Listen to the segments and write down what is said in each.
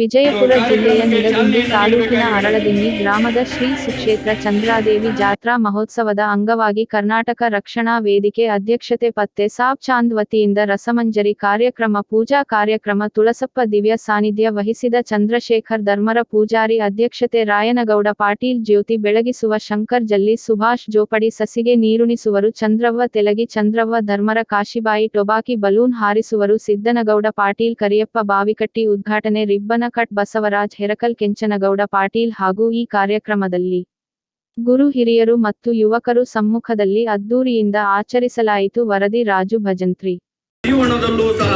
ವಿಜಯಪುರ ಜಿಲ್ಲೆಯ ನಿಡಗುಂದಿ ತಾಲೂಕಿನ ಅರಳದಿನ್ನಿ ಗ್ರಾಮದ ಶ್ರೀ ಸುಕ್ಷೇತ್ರ ಚಂದ್ರಾದೇವಿ ಜಾತ್ರಾ ಮಹೋತ್ಸವದ ಅಂಗವಾಗಿ ಕರ್ನಾಟಕ ರಕ್ಷಣಾ ವೇದಿಕೆ ಅಧ್ಯಕ್ಷತೆ ಪತ್ತೆ ಸಾಬ್ ಚಾಂದ್ ವತಿಯಿಂದ ರಸಮಂಜರಿ ಕಾರ್ಯಕ್ರಮ ಪೂಜಾ ಕಾರ್ಯಕ್ರಮ ತುಳಸಪ್ಪ ದಿವ್ಯ ಸಾನ್ನಿಧ್ಯ ವಹಿಸಿದ ಚಂದ್ರಶೇಖರ್ ಧರ್ಮರ ಪೂಜಾರಿ ಅಧ್ಯಕ್ಷತೆ ರಾಯನಗೌಡ ಪಾಟೀಲ್ ಜ್ಯೋತಿ ಬೆಳಗಿಸುವ ಶಂಕರ್ ಜಲ್ಲಿ ಸುಭಾಷ್ ಜೋಪಡಿ ಸಸಿಗೆ ನೀರುಣಿಸುವರು ಚಂದ್ರವ್ವ ತೆಲಗಿ ಚಂದ್ರವ್ವ ಧರ್ಮರ ಕಾಶಿಬಾಯಿ ಟೊಬಾಕಿ ಬಲೂನ್ ಹಾರಿಸುವರು ಸಿದ್ದನಗೌಡ ಪಾಟೀಲ್ ಕರಿಯಪ್ಪ ಬಾವಿಕಟ್ಟಿ ಉದ್ಘಾಟನೆ ರಿಬ್ಬನ ಕಟ್ ಬಸವರಾಜ್ ಹೆರಕಲ್ ಕೆಂಚನಗೌಡ ಪಾಟೀಲ್ ಹಾಗೂ ಈ ಕಾರ್ಯಕ್ರಮದಲ್ಲಿ ಗುರು ಹಿರಿಯರು ಮತ್ತು ಯುವಕರು ಸಮ್ಮುಖದಲ್ಲಿ ಅದ್ದೂರಿಯಿಂದ ಆಚರಿಸಲಾಯಿತು ವರದಿ ರಾಜು ಭಜಂತ್ರಿ. ಜೀವನದಲ್ಲೂ ಸಹ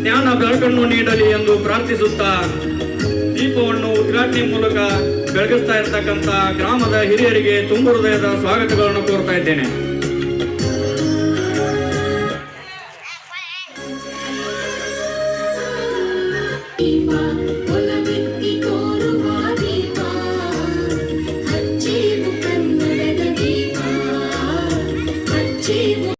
ಜ್ಞಾನ ಬೆಳಕನ್ನು ನೀಡಲಿ ಎಂದು ಪ್ರಾರ್ಥಿಸುತ್ತಾ ದೀಪವನ್ನು ಉದ್ಘಾಟನೆ ಮೂಲಕ ಬೆಳಗಿಸ್ತಾ ಇರತಕ್ಕಂತ ಗ್ರಾಮದ ಹಿರಿಯರಿಗೆ ತುಂಬ ಹೃದಯದ ಸ್ವಾಗತಗಳನ್ನು ಕೋರ್ತಾ ಇದ್ದೇನೆ. comigo.